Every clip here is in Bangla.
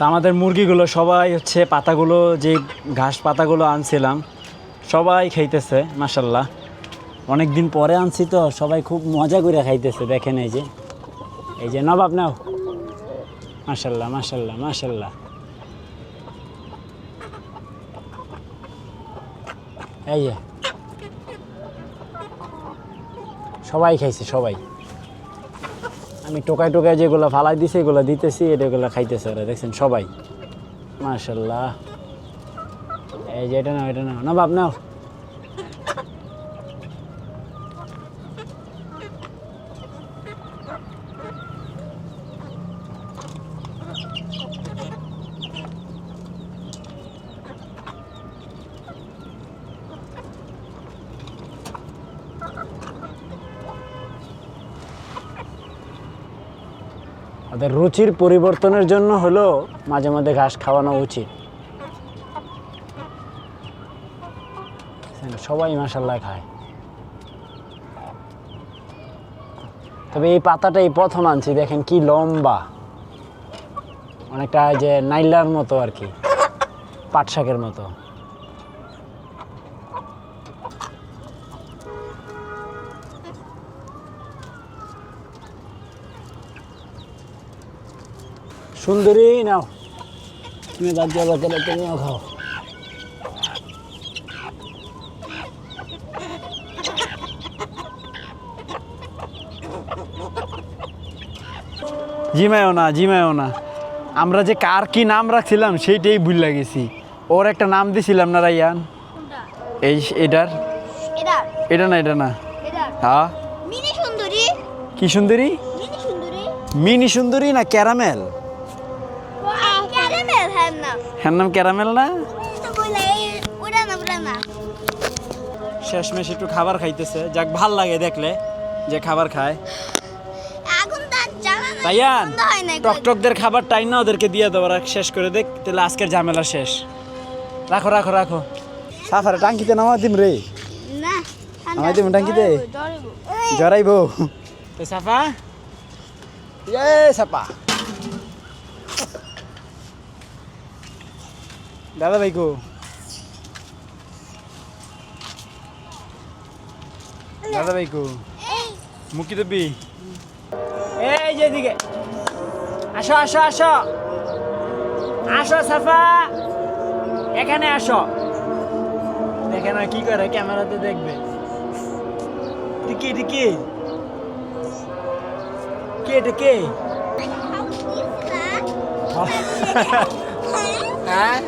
তা আমাদের মুরগিগুলো সবাই হচ্ছে পাতাগুলো, যে ঘাস পাতাগুলো আনছিলাম, সবাই খাইতেছে মাসাল্লাহ অনেক দিন পরে আনছি তো, সবাই খুব মজা করে খাইতেছে, দেখেন এই যে। এই যে নবাব, নাও। মাসাল্লাহ মাসাল্লাহ মাসাল্লাহ এই যে। সবাই খাইছে, সবাই। আমি টোকায় টোকায় যেগুলো ফালাই দিছি, এগুলো দিতেছি এটাগুলো খাইতেছে ওরা, দেখছেন সবাই। মাশাল্লাহ। এই যে এটা নাও এটা নাও। না বাপ, নাও। ওদের রুচির পরিবর্তনের জন্য হলো মাঝে মাঝে ঘাস খাওয়ানো উচিত। সবাই মাসাল্লাহ খায়। তবে এই পাতাটা এই প্রথম আনছি, দেখেন কি লম্বা। অনেকটা যে নাইলার মতো আর কি পাট শাকের মতো। সুন্দরী নাও। তুমি বাদ যাব তাহলে তুমিও খাও। জিমায়ও না জিমায়ও না। আমরা যে কার কি নাম রাখছিলাম সেইটাই ভুল লাগেছি ওর একটা নাম দিছিলাম না রাইয়ান? এই এটার? এটা না এটা না? হ্যাঁ কি সুন্দরী। মিনি সুন্দরী না ক্যারামেল? হ্যার নাম ক্যারামেল না? শেষমেশ একটু খাবার খাইতেছে। যাক ভালো লাগে দেখলে যে খাবার খায়। তাইয়ান টকটকদের খাবার টাইম না ওদেরকে দিয়ে দেবো আর শেষ করে দেখ তাহলে আজকের ঝামেলা শেষ। রাখো রাখো রাখো। সাফারে টাঙ্কিতে নামা দিম রে। না আমায় দিবেন টাঙ্কিতে? জড়াইবো। তো সাফা। এ সাপা দাদা ভাই কো। দাদা ভাই কো। মুখি দেবি? এই যে দিকে আসো আসো আসো। আসো সাফা। এখানে আসো। দেখেন আর কি করে ক্যামেরাতে দেখবে। টিকি টিকি কে? এটা কে? হ্যাঁ?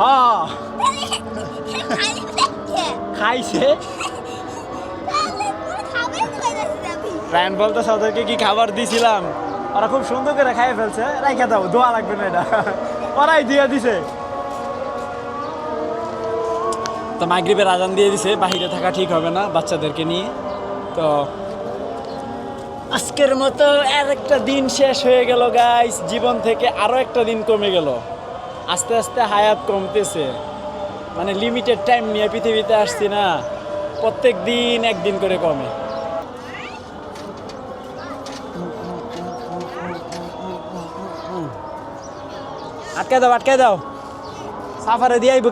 হ্যাঁ খাইছে? রায়ন বলতে ওদেরকে কি খাবার দিছিলাম? ওরা খুব সুন্দর করে খাইয়ে ফেলছে। রাইখা দাও, দোয়া লাগবে না এটা। ওরাই দিয়ে দিছে। তো মাগরিবের আজান দিয়ে দিছে, বাহিরে থাকা ঠিক হবে না বাচ্চাদেরকে নিয়ে। তো আজকের মতো আর একটা দিন শেষ হয়ে গেল গাইস জীবন থেকে আরও একটা দিন কমে গেল। আস্তে আস্তে হায়াত কমতেছে। মানে লিমিটেড টাইম নিয়ে পৃথিবীতে আসছি না। প্রত্যেক দিন একদিন করে কমে। আটকে দাও আটকে দাও। সাফারে দিয়ে আইব